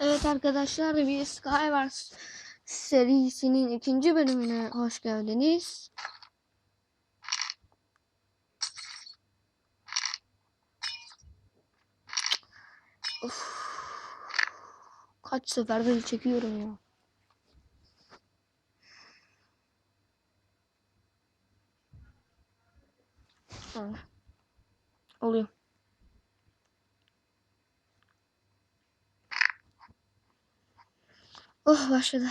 Evet arkadaşlar bir Skywars serisinin ikinci bölümüne hoş geldiniz. Of. Kaç sefer böyle çekiyorum ya. Oluyor. Oh başladı.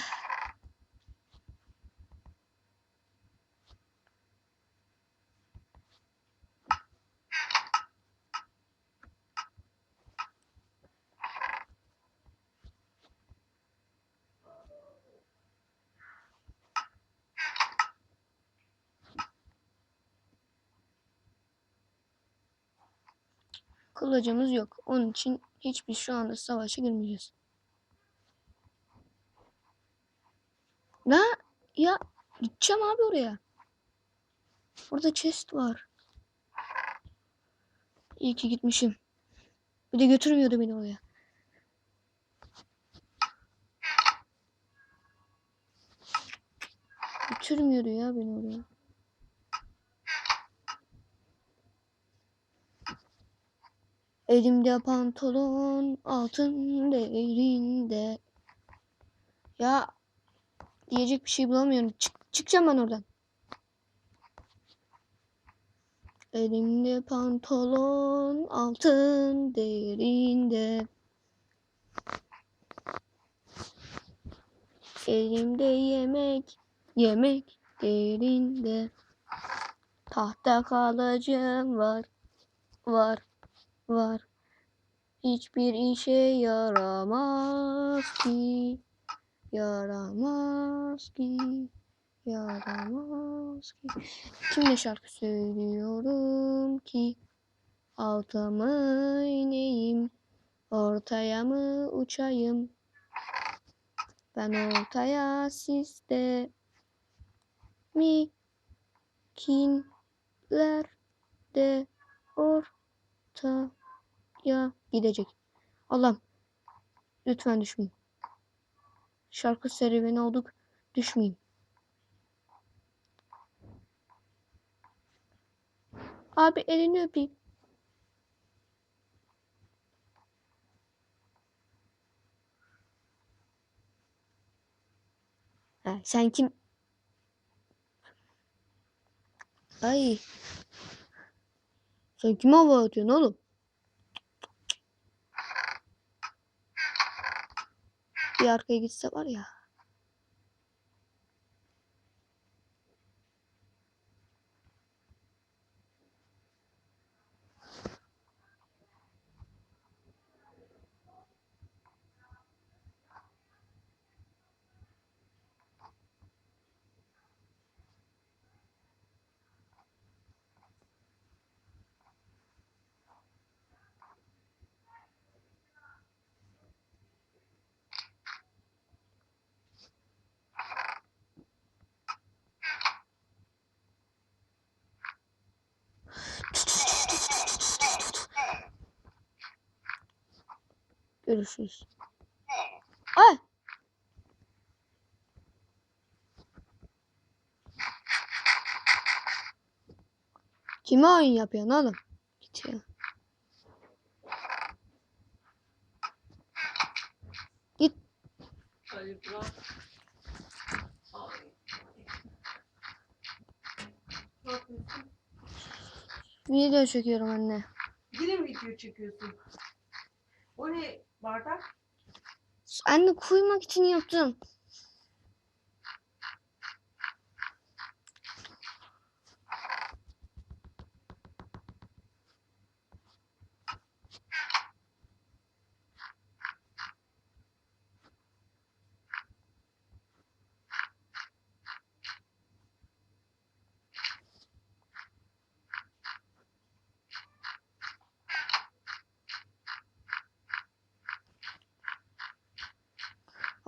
Kılıcımız yok. Onun için hiçbir şu anda savaşa girmeyeceğiz. Ne? Ya gideceğim abi oraya. Orada chest var. İyi ki gitmişim. Bir de götürmüyordu beni oraya. Götürmüyordu ya beni oraya. Elimde pantolon, altın değerinde. Ya diyecek bir şey bulamıyorum. Çık, çıkacağım ben oradan. Elimde pantolon, altın değerinde. Elimde yemek, yemek değerinde. Tahta kalacağım var, var, var. Hiçbir işe yaramaz ki. Yaramaz ki. Yaramaz ki. Kimle şarkı söylüyorum ki? Alta mı ineyim? Ortaya mı uçayım? Ben ortaya siz de mi? Kimler de ortaya gidecek. Allah'ım lütfen düşmeyin. Şarkı serüveni olduk. Düşmeyin. Abi elini öpeyim. Ha, sen kim? Ay. Sen kime hava atıyorsun oğlum? Arkaya gitse var ya. Görüşürüz. Ay. Kime oyun yapıyorsun oğlum? Git ya. Git. Video çekiyorum anne. Yine mi video çekiyorsun? O ne bardak? Anne koymak için yaptım.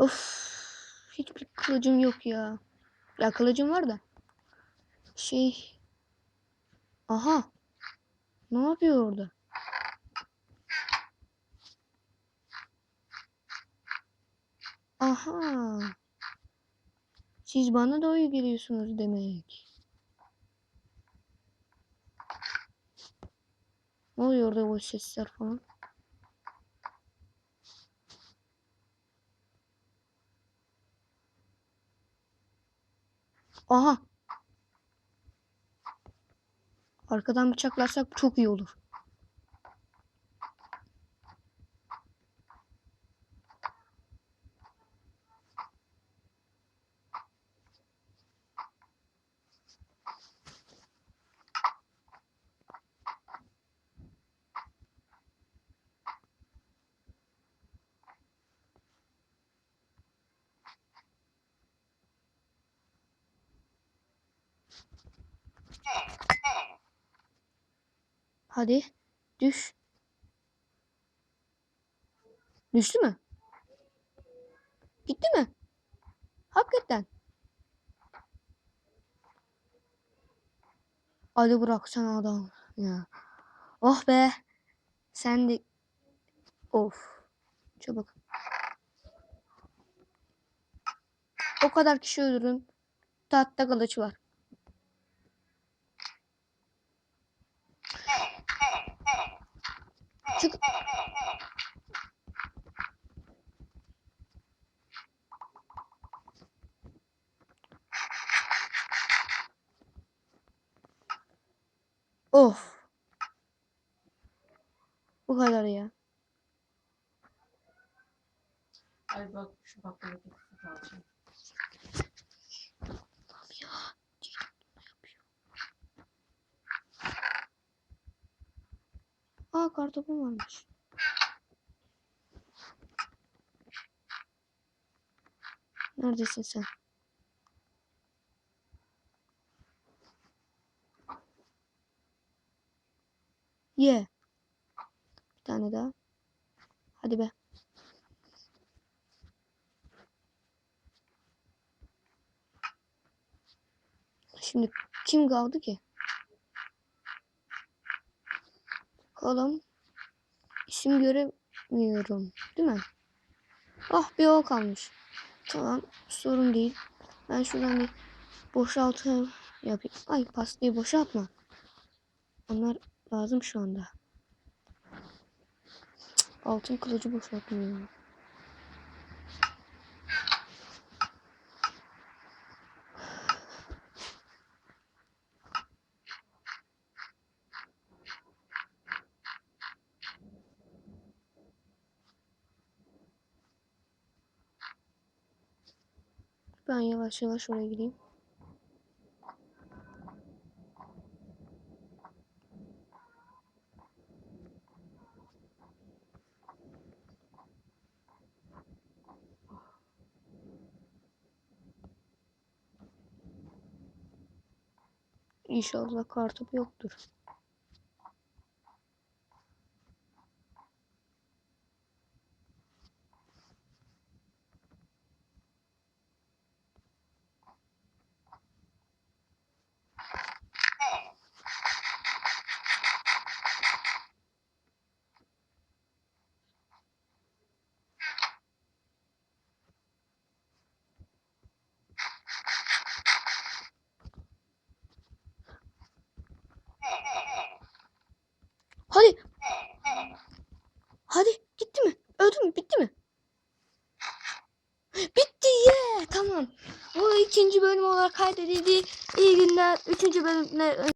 Of. Hiçbir kılıcım yok ya. Ya kılıcım var da. Şey. Aha. Ne yapıyor orada? Aha. Siz bana da oy geliyorsunuz demek. Ne oluyor orada o sesler falan? Aha. Arkadan bıçaklarsak çok iyi olur. Hadi düş. Düştü mü? Gitti mi? Hakikaten. Hadi bıraksana adam ya. Oh be. Sen de of. Çabuk. O kadar kişi öldürdüm. Tahta kılıç var. Çık. Of. Bu kadar ya. Ay bak şu bakkala kalacağım. Aa kartopum varmış. Neredesin sen? Ye. Bir tane daha. Hadi be. Şimdi kim kaldı ki? Bakalım. İsim göremiyorum. Değil mi? Ah bir o kalmış. Tamam sorun değil. Ben şuradan bir boşaltı yapayım. Ay pastayı boşaltma. Onlar lazım şu anda. Altın kılıcı boşaltmıyor. Ben yavaş yavaş oraya gideyim. İnşallah kartop yoktur. Hadi. Hadi gitti mi? Öldü mü? Bitti mi? Bitti olarak kaydedildi. İyi günler. Üçüncü bölümle